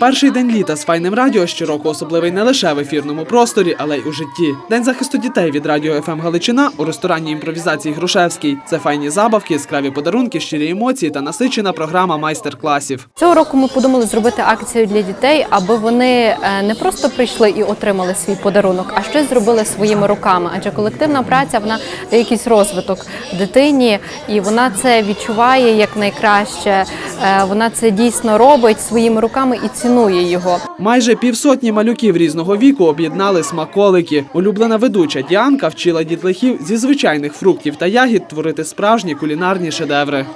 Перший день літа з файним радіо щороку особливий не лише в ефірному просторі, але й у житті. День захисту дітей від радіо ФМ Галичина у ресторані імпровізації Грушевський. Це файні забавки, яскраві подарунки, щирі емоції та насичена програма майстер-класів. Цього року ми подумали зробити акцію для дітей, аби вони е, не просто прийшли і отримали свій подарунок, а щось зробили своїми руками. Адже колективна праця вона якийсь розвиток дитині, і вона це відчуває як найкраще. Е, Вона це дійсно робить своїми руками і цінує його. Майже півсотні малюків різного віку об'єднали смаколики. Улюблена ведуча Діанка вчила дітлахів зі звичайних фруктів та ягід творити справжні кулінарні шедеври.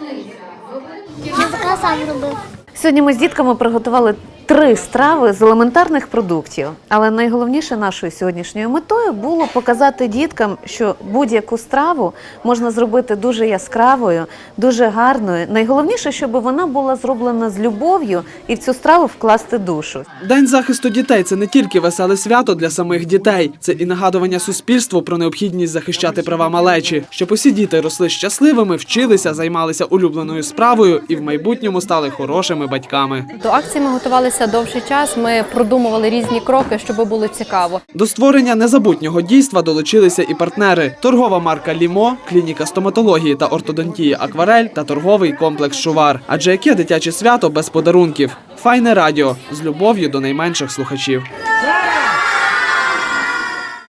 Я сам робив. Сьогодні ми з дітками приготували три страви з елементарних продуктів. Але найголовніше нашою сьогоднішньою метою було показати діткам, що будь-яку страву можна зробити дуже яскравою, дуже гарною. Найголовніше, щоб вона була зроблена з любов'ю і в цю страву вкласти душу. День захисту дітей це не тільки веселе свято для самих дітей, це і нагадування суспільству про необхідність захищати права малечі, щоб усі діти росли щасливими, вчилися, займалися улюбленою справою і в майбутньому стали хорошими батьками. До акції ми готувалися довший час. Ми продумували різні кроки, щоб було цікаво. До створення незабутнього дійства долучилися і партнери: торгова марка Лімо, клініка стоматології та ортодонтії Акварель та торговий комплекс Шувар. Адже яке дитяче свято без подарунків? Файне радіо з любов'ю до найменших слухачів.